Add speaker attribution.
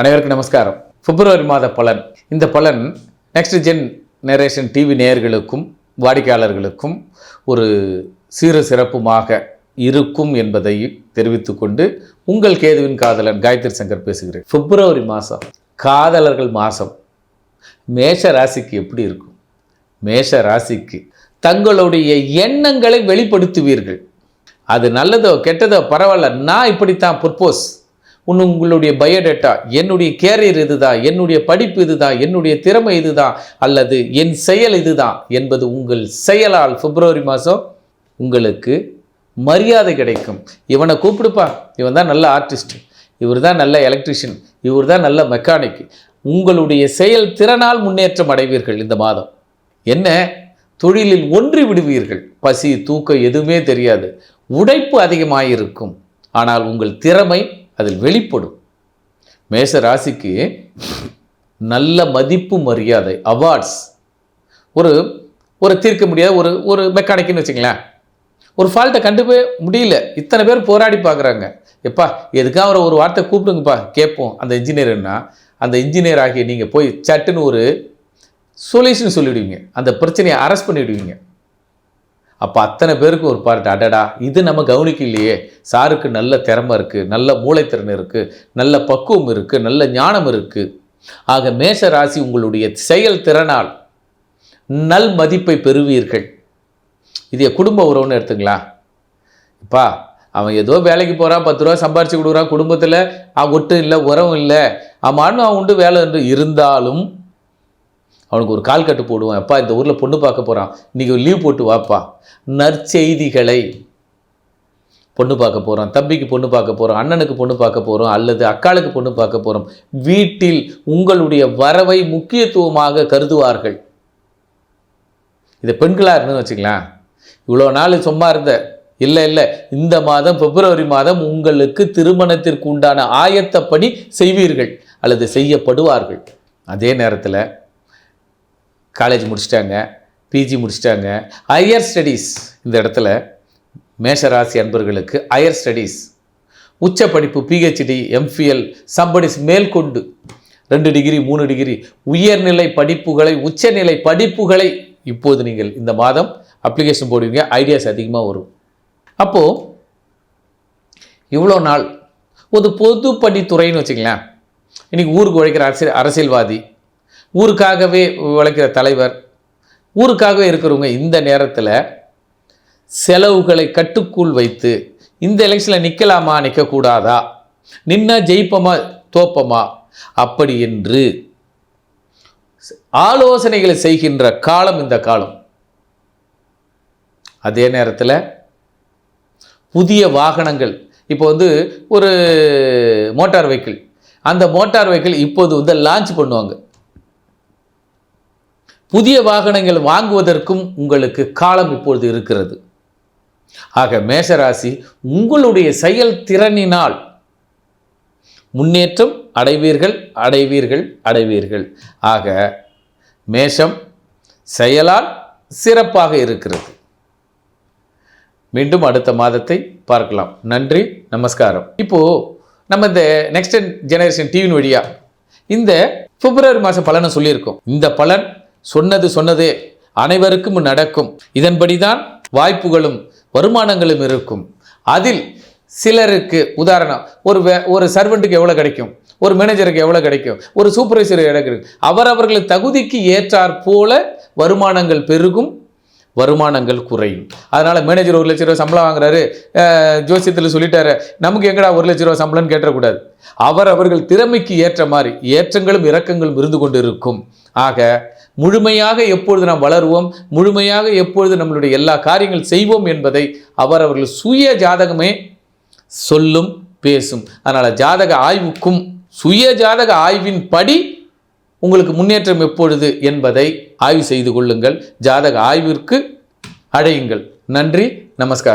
Speaker 1: அனைவருக்கும் நமஸ்காரம். பிப்ரவரி மாத பலன். இந்த பலன் நெக்ஸ்ட் ஜென் நேரேஷன் டிவி நேயர்களுக்கும் வாடிக்கையாளர்களுக்கும் ஒரு சீர சிறப்புமாக இருக்கும் என்பதை தெரிவித்துக்கொண்டு உங்கள் கேதுவின் காதலன் காயத்ரி சங்கர் பேசுகிறேன். பிப்ரவரி மாதம் காதலர்கள் மாதம் மேஷ ராசிக்கு எப்படி இருக்கும்? மேஷ ராசிக்கு தங்களுடைய எண்ணங்களை வெளிப்படுத்துவீர்கள். அது நல்லதோ கெட்டதோ பரவாயில்ல நான் இப்படித்தான் ப்ரப்போஸ் உன் உங்களுடைய பயோடேட்டா என்னுடைய கேரியர் இதுதான் என்னுடைய படிப்பு இதுதான் என்னுடைய திறமை இதுதான் அல்லது என் செயல் இதுதான் என்பது உங்கள் செயலால் பிப்ரவரி மாதம் உங்களுக்கு மரியாதை கிடைக்கும். இவனை கூப்பிடுப்பா இவன் தான் நல்ல ஆர்டிஸ்ட் இவர் தான் நல்ல எலக்ட்ரிஷியன் இவர் தான் நல்ல மெக்கானிக் உங்களுடைய செயல் திறனால் முன்னேற்றம் அடைவீர்கள் இந்த மாதம். என்ன? தொழிலில் ஒன்றி விடுவீர்கள். பசி தூக்கம் எதுவுமே தெரியாது. உடைப்பு அதிகமாயிருக்கும். ஆனால் உங்கள் திறமை அதில் வெளிப்படும். மேஷ ராசிக்கு நல்ல மதிப்பு மரியாதை அவார்ட்ஸ் ஒரு ஒரு தீர்க்க முடியாத ஒரு ஒரு மெக்கானிக்னு வச்சுங்களேன் ஒரு ஃபால்ட்டை கண்டுபோய் முடியல. இத்தனை பேர் போராடி பார்க்குறாங்க. எப்பா எதுக்காக அவரை ஒரு வார்த்தை கூப்பிடுங்கப்பா கேட்போம். அந்த இன்ஜினியர்னா அந்த இன்ஜினியர் ஆகிய நீங்கள் போய் சட்டுன்னு ஒரு சொல்யூஷன் சொல்லிவிடுவீங்க அந்த பிரச்சனையை அரெஸ்ட் பண்ணிவிடுவீங்க அப்போ அத்தனை பேருக்கு ஒரு பார்ட் அடடா இது நம்ம கவனிக்கலையே. சாருக்கு நல்ல திறமை இருக்குது நல்ல மூளைத்திறன் இருக்குது நல்ல பக்குவம் இருக்குது நல்ல ஞானம் இருக்குது ஆக மேஷ ராசி உங்களுடைய செயல் திறனால் நல் மதிப்பை பெறுவீர்கள். இது குடும்ப உறவுன்னு எடுத்துங்களா? இப்பா அவன் ஏதோ வேலைக்கு போகிறான் பத்து ரூபா சம்பாரிச்சு கொடுக்குறான் குடும்பத்தில் ஒட்டும் இல்லை உறவும் இல்லை. அவன் அவன் உண்டு வேலை என்று இருந்தாலும் அவனுக்கு ஒரு கால் கட்டு போடுவான் அப்பா இந்த ஊரில் பொண்ணு பார்க்க போகிறான் இன்றைக்கி லீவ் போட்டு வாப்பா. நற்செய்திகளை பொண்ணு பார்க்க போகிறோம் தம்பிக்கு பொண்ணு பார்க்க போகிறோம் அண்ணனுக்கு பொண்ணு பார்க்க போகிறோம் அல்லது அக்காளுக்கு பொண்ணு பார்க்க போகிறோம் வீட்டில் உங்களுடைய வரவை முக்கியத்துவமாக கருதுவார்கள். இதை பெண்களாக இருந்துன்னு வச்சுக்கலாம் இவ்வளோ நாள் சும்மா இருந்த இல்லை இல்லை இந்த மாதம் பிப்ரவரி மாதம் உங்களுக்கு திருமணத்திற்கு உண்டான ஆயத்தப்படி செய்வீர்கள். அல்லது செய்யப்படுவார்கள். அதே நேரத்தில் காலேஜ் முடிச்சிட்டாங்க பிஜி முடிச்சிட்டாங்க. ஹையர் ஸ்டடீஸ் இந்த இடத்துல மேஷராசி அன்பர்களுக்கு ஹையர் ஸ்டடீஸ் உச்ச படிப்பு பிஹெச்டி எம்ஃபிஎல் சம்படிஸ் மேல்கொண்டு ரெண்டு டிகிரி மூணு டிகிரி உயர்நிலை படிப்புகளை உச்சநிலை படிப்புகளை இப்போது நீங்கள் இந்த மாதம் அப்ளிகேஷன் போடுவீங்க ஐடியாஸ் அதிகமாக வரும். அப்போது இவ்வளோ நாள் ஒரு பொதுப்பணித்துறைன்னு வச்சுக்கலாம் இன்றைக்கி ஊருக்கு உழைக்கிற அரசியல் அரசியல்வாதி ஊருக்காகவே உழைக்கிற தலைவர் ஊருக்காகவே இருக்கிறவங்க இந்த நேரத்தில் செலவுகளை கட்டுக்குள் வைத்து இந்த எலெக்ஷனில் நிற்கலாமா நிற்கக்கூடாதா நின்னா ஜெயிப்போமா தோப்பமா அப்படி என்று ஆலோசனைகளை செய்கின்ற காலம் இந்த காலம். அதே நேரத்தில் புதிய வாகனங்கள் இப்போ வந்து ஒரு மோட்டார் வெஹிக்கிள் அந்த மோட்டார் வெஹிக்கிள் இப்போது வந்து லான்ச் பண்ணுவாங்க. புதிய வாகனங்கள் வாங்குவதற்கும் உங்களுக்கு காலம் இப்பொழுது இருக்கிறது. ஆக மேஷராசி உங்களுடைய செயல் திறனினால் முன்னேற்றம் அடைவீர்கள் அடைவீர்கள் அடைவீர்கள். ஆக மேஷம் செயலால் சிறப்பாக இருக்கிறது. மீண்டும் அடுத்த மாதத்தை பார்க்கலாம். நன்றி நமஸ்காரம். இப்போது நம்ம இந்த நெக்ஸ்ட் ஜெனரேஷன் டிவியின் வழியா இந்த பிப்ரவரி மாதம் பலனை சொல்லியிருக்கோம். இந்த பலன் சொன்னது சொன்னதே அனைவருக்கும் நடக்கும். இதன்படிதான் வாய்ப்புகளும் வருமானங்களும் இருக்கும். அதில் சிலருக்கு உதாரணம் ஒரு ஒரு சர்வெண்ட்டுக்கு எவ்வளோ கிடைக்கும்? ஒரு மேனேஜருக்கு எவ்வளோ கிடைக்கும்? ஒரு சூப்பர்வைசர் எவ்வளோ கிடைக்கும்? அவரவர்கள் தகுதிக்கு ஏற்றாற் போல வருமானங்கள் பெருகும். வருமானங்கள் குறையும். அதனால் மேனேஜர் ஒரு லட்ச ரூபா சம்பளம் வாங்குறாரு. ஜோசியத்தில் சொல்லிட்டாரு நமக்கு எங்கடா ஒரு லட்ச ரூபா சம்பளம்னு கேட்டக்கூடாது அவர் அவர்கள் திறமைக்கு ஏற்ற மாதிரி ஏற்றங்களும் இறக்கங்களும் இருந்து கொண்டு இருக்கும் ஆக முழுமையாக எப்பொழுது நாம் வளருவோம் முழுமையாக எப்பொழுது நம்மளுடைய எல்லா காரியங்கள் செய்வோம் என்பதை அவர் அவர்கள் சுய ஜாதகமே சொல்லும் பேசும். அதனால் ஜாதக ஆய்வுக்கும் சுய ஜாதக ஆய்வின் படி உங்களுக்கு முன்னேற்றம் எப்பொழுது என்பதை ஆய்வு செய்து கொள்ளுங்கள். ஜாதக ஆய்விற்கு அழையுங்கள் நன்றி நமஸ்காரம்.